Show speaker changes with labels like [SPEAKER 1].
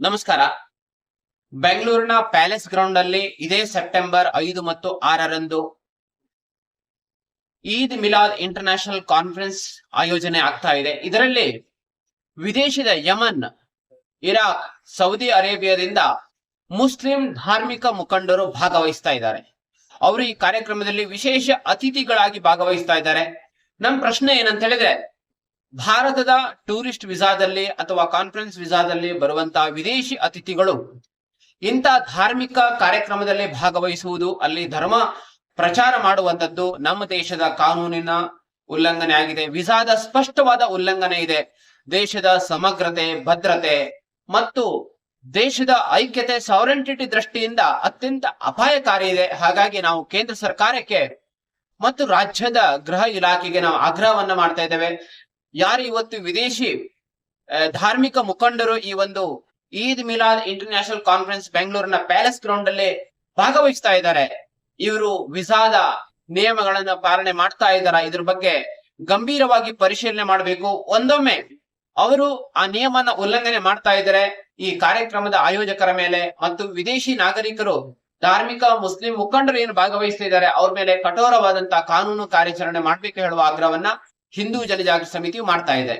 [SPEAKER 1] ನಮಸ್ಕಾರ. ಬೆಂಗಳೂರಿನ palace ground ಅಲ್ಲಿ ಇದೇ ಸೆಪ್ಟೆಂಬರ್ ಐದು ಮತ್ತು ಆರರಂದು ಈದ್ ಮಿಲಾದ್ ಇಂಟರ್ನ್ಯಾಷನಲ್ ಕಾನ್ಫರೆನ್ಸ್ ಆಯೋಜನೆ ಆಗ್ತಾ ಇದೆ. ಇದರಲ್ಲಿ ವಿದೇಶದ ಯಮನ್, ಇರಾಕ್, ಸೌದಿ ಅರೇಬಿಯಾದಿಂದ ಮುಸ್ಲಿಂ ಧಾರ್ಮಿಕ ಮುಖಂಡರು ಭಾಗವಹಿಸ್ತಾ ಇದ್ದಾರೆ. ಅವರು ಈ ಕಾರ್ಯಕ್ರಮದಲ್ಲಿ ವಿಶೇಷ ಅತಿಥಿಗಳಾಗಿ ಭಾಗವಹಿಸ್ತಾ ಇದ್ದಾರೆ. ನಮ್ ಪ್ರಶ್ನೆ ಏನಂತ ಹೇಳಿದ್ರೆ ಭಾರತದ ಟೂರಿಸ್ಟ್ ವಿಸಾದಲ್ಲಿ ಅಥವಾ ಕಾನ್ಫರೆನ್ಸ್ ವಿಸಾದಲ್ಲಿ ಬರುವಂತಹ ವಿದೇಶಿ ಅತಿಥಿಗಳು ಇಂಥ ಧಾರ್ಮಿಕ ಕಾರ್ಯಕ್ರಮದಲ್ಲಿ ಭಾಗವಹಿಸುವುದು ಅಲ್ಲಿ ಧರ್ಮ ಪ್ರಚಾರ ಮಾಡುವಂತದ್ದು ನಮ್ಮ ದೇಶದ ಕಾನೂನಿನ ಉಲ್ಲಂಘನೆ ಆಗಿದೆ. ವಿಸಾದ ಸ್ಪಷ್ಟವಾದ ಉಲ್ಲಂಘನೆ ಇದೆ. ದೇಶದ ಸಮಗ್ರತೆ, ಭದ್ರತೆ ಮತ್ತು ದೇಶದ ಐಕ್ಯತೆ ಸಾವರೆಂಟಿಟಿ ದೃಷ್ಟಿಯಿಂದ ಅತ್ಯಂತ ಅಪಾಯಕಾರಿ ಇದೆ. ಹಾಗಾಗಿ ನಾವು ಕೇಂದ್ರ ಸರ್ಕಾರಕ್ಕೆ ಮತ್ತು ರಾಜ್ಯದ ಗೃಹ ಇಲಾಖೆಗೆ ನಾವು ಆಗ್ರಹವನ್ನ ಮಾಡ್ತಾ ಇದ್ದೇವೆ. ಯಾರು ಇವತ್ತು ವಿದೇಶಿ ಧಾರ್ಮಿಕ ಮುಖಂಡರು ಈ ಒಂದು ಈದ್ ಮಿಲಾದ್ ಇಂಟರ್ನ್ಯಾಷನಲ್ ಕಾನ್ಫರೆನ್ಸ್ ಬೆಂಗಳೂರಿನ ಪ್ಯಾಲೇಸ್ ಗ್ರೌಂಡ್ ಅಲ್ಲಿ ಭಾಗವಹಿಸ್ತಾ ಇದ್ದಾರೆ. ಇವರು ವಿಸಾದ ನಿಯಮಗಳನ್ನ ಪಾಲನೆ ಮಾಡ್ತಾ ಇದ್ದಾರ? ಇದ್ರ ಬಗ್ಗೆ ಗಂಭೀರವಾಗಿ ಪರಿಶೀಲನೆ ಮಾಡಬೇಕು. ಒಂದೊಮ್ಮೆ ಅವರು ಆ ನಿಯಮನ ಉಲ್ಲಂಘನೆ ಮಾಡ್ತಾ ಇದ್ದಾರೆ. ಈ ಕಾರ್ಯಕ್ರಮದ ಆಯೋಜಕರ ಮೇಲೆ ಮತ್ತು ವಿದೇಶಿ ನಾಗರಿಕರು, ಧಾರ್ಮಿಕ ಮುಸ್ಲಿಂ ಮುಖಂಡರು ಏನು ಭಾಗವಹಿಸ್ತಿದ್ದಾರೆ ಅವ್ರ ಮೇಲೆ ಕಠೋರವಾದಂತಹ ಕಾನೂನು ಕಾರ್ಯಾಚರಣೆ ಮಾಡ್ಬೇಕು ಹೇಳುವ ಆಗ್ರಹವನ್ನ ಹಿಂದೂ ಜನಜಾಗೃತಿ ಸಮಿತಿಯು ಮಾಡ್ತಾ ಇದೆ.